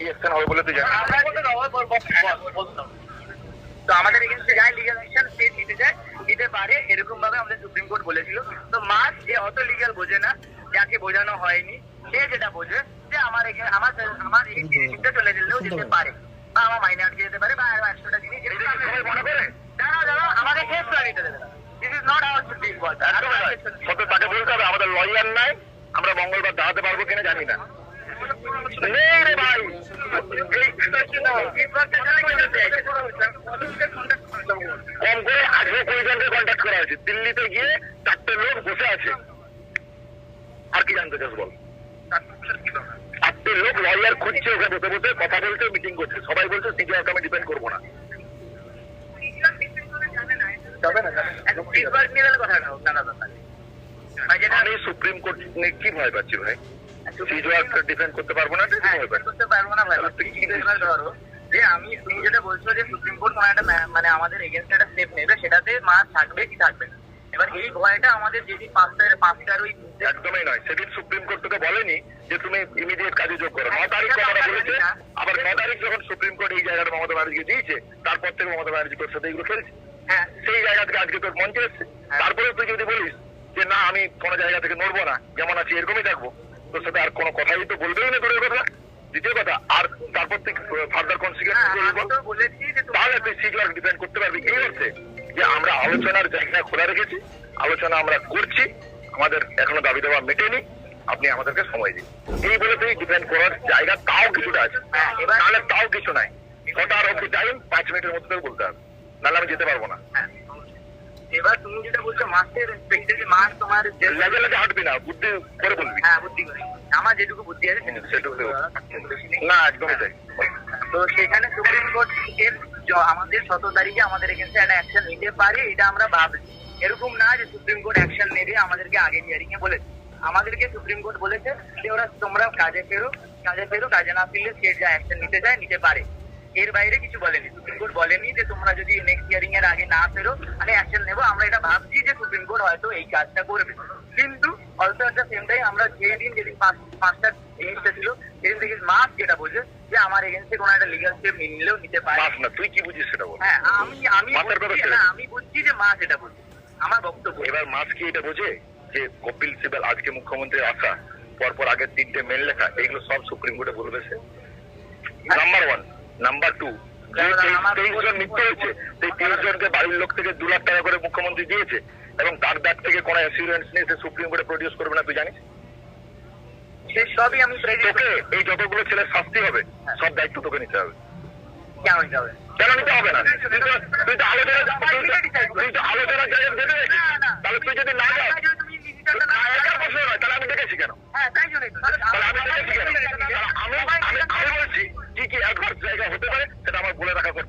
কি অ্যাকশন হবে বলে তুই জানিস? তো আমাদের যায় লিগাল অ্যাকশন সে নিতে যায় নিতে পারে এরকম ভাবে আমাদের সুপ্রিম কোর্ট বলেছিল। তো মাস যে অত লিগাল বোঝে না যাকে বোঝানো হয়নি সে যেটা বোঝে যে আমার এখানে আমার আমার এই জিনিসটা চলে গেলেও যেতে পারে। বা আমার মাইনে আটকে যেতে পারে বা আরও একশোটা জিনিস যেটা মনে করে? দাঁড়াও দাঁড়াও আমাকে কেস করে নিতে দেবে this is not our supreme court সত্য তাকে বলতে হবে আমাদের লয়ার নাই আমরা মঙ্গলবার দাঁড়াতে পারব কিনা জানি না। নেই রে ভাই। কম করে আঠেরো কুড়ি জনকে কন্ট্যাক্ট করা হয়েছে। দিল্লিতে গিয়ে চারটে লোক বসে আছে। আর কি জানতে চাস বল? চারটে লোক লয়ার খুঁজছে ওকে বসে বসে কথা বলছে মিটিং করছে। সবাই বলছে সিজিআরকে আমি ডিপেন্ড করব না। যাবে না কথা আমি সুপ্রিম কোর্ট নিয়ে কি ভয় পাচ্ছি ভাই? সিজিআরকে করতে পারব না হ্যাঁ, ভয় পাচ্ছি করতে পারব না ভাই তুমি কি এবার ধরো যে আমি তুমি যেটা বলছো যে সুপ্রিম কোর্ট কোনো একটা মানে আমাদের এগেনস্ট একটা স্টেপ নেবে সেটাতে মাস থাকবে কি থাকবে না। এবার এই ভয়টা আমাদের যেদিন পাঁচটার পাঁচটার ওই একদমই নয়। সেদিন সুপ্রিম কোর্ট তোকে বলেনি যে তুমি ইমিডিয়েট কাজে যোগ করো। ন তারিখ কথাটা বলেছে আবার ন তারিখ যখন সুপ্রিম কোর্ট এই জায়গাটা মমতা ব্যানার্জিকে দিয়েছে তারপর থেকে মমতা ব্যানার্জি তোর সাথে এগুলো খেলছে। হ্যাঁ। সেই জায়গা থেকে আজকে তোর মঞ্চে এসছে। তারপরে তুই যদি বলিস যে না আমি কোনো জায়গা থেকে নড়বো না যেমন আছি এরকমই থাকব তোর সাথে আর কোনো কথাই তো বলবেই না দূরের কথা। দ্বিতীয় কথা আর তারপর তুই ফার্দার হ্যাঁ, কনসিকুয়েন্স তাহলে তুই সিজিআর ডিপেন্ড করতে পারবি। এই অর্থে যে আমরা আলোচনার জায়গা খোলা রেখেছি আলোচনা আমরা করছি আমাদের এখনও দাবি দেওয়া মেটেনি আপনি আমাদেরকে সময় দিন। এই বলে তুই ডিপেন্ড করার জায়গা তাও কিছুটা আছে। হ্যাঁ, তাহলে তাও কিছু নাই। কটার অব্দি টাইম পাঁচ মিনিটের মধ্যে বলতে হবে। নাহলে আমি যেতে পারব না। হ্যাঁ, এবার তুমি যেটা বলছো মাস তোমার লেগে লেগে হাঁটবি না বুদ্ধি করে বলবি। হ্যাঁ বুদ্ধি করে। আমার যেটুকু বুদ্ধি আছে সেটুকু। না একদমই তাই। তো সেখানে সুপ্রিম কোর্ট এর আমাদের তারিখে আমাদের এগেন্সে একটা অ্যাকশন নিতে পারে এটা আমরা ভাবছি। এরকম না যে সুপ্রিম কোর্ট অ্যাকশন নেবে আমাদেরকে আগে হিয়ারিং এ বলেছে। আমাদেরকে সুপ্রিম কোর্ট বলেছে যে ওরা তোমরা কাজে ফেরো কাজে ফেরো কাজে না ফিরলে সে যা অ্যাকশন নিতে চায় নিতে পারে। এর বাইরে কিছু বলেনি। সুপ্রিম কোর্ট বলেনি যে তোমরা যদি নেক্সট হিয়ারিং এর আগে না ফেরো আমি অ্যাকশন নেব। ভাবছি যে সুপ্রিম কোর্ট হয়তো এই কাজটা করবে। কিন্তু অলসো একটা সেম টাইম আমরা যেদিন যেদিন পাঁচটা জিনিসটা ছিল সেদিন থেকে মাস যেটা বোঝে যে আমার এগেন্সে কোনো একটা লিগাল স্টেপ নিলেও নিতে পারে। না তুই কি বুঝিস সেটা বল? হ্যাঁ আমি আমি দে। আমি বুঝছি যে মা সেটা বুঝছি আমার বক্তব্য। এবার মাস কি এটা বোঝে? যে কপিল সিবাল আজকে মুখ্যমন্ত্রী আসা পরপর আগের তিনটে মেল লেখা এগুলো সব সুপ্রিম কোর্টে বলবে সে নাম্বার ওয়ান নাম্বার টু কারণ আমার- তেইশ জন মৃত্যু হয়েছে। সেই তেইশ জনকে বাড়ির লোক থেকে দু লাখ টাকা করে মুখ্যমন্ত্রী দিয়েছে এবং তার ব্যাগ থেকে কোনো অ্যাসিউরেন্স নিয়ে সে সুপ্রিম কোর্টে প্রডিউস করবে না তুই জানিস? সে সবই আমি তোকে এই যতগুলো ছেলের শাস্তি হবে সব দায়িত্ব তোকে নিতে হবে। কেন নিতে হবে? কেন নিতে হবে না? তুই তো আলোচনা তুই তো- আলোচনার জায়গায় বেঁধে তাহলে তুই যদি না যাস তুমি ডিসিশনটা না একার প্রশ্ন নয় তাহলে আমি দেখেছি কেন হ্যাঁ তাই জন্যই তো তাহলে আমি দেখেছি কেন তাহলে আমি আমি আমি বলছি কি কি অ্যাডভার্স জায়গা হতে পারে সেটা আমার বলে রাখা কর্তব্য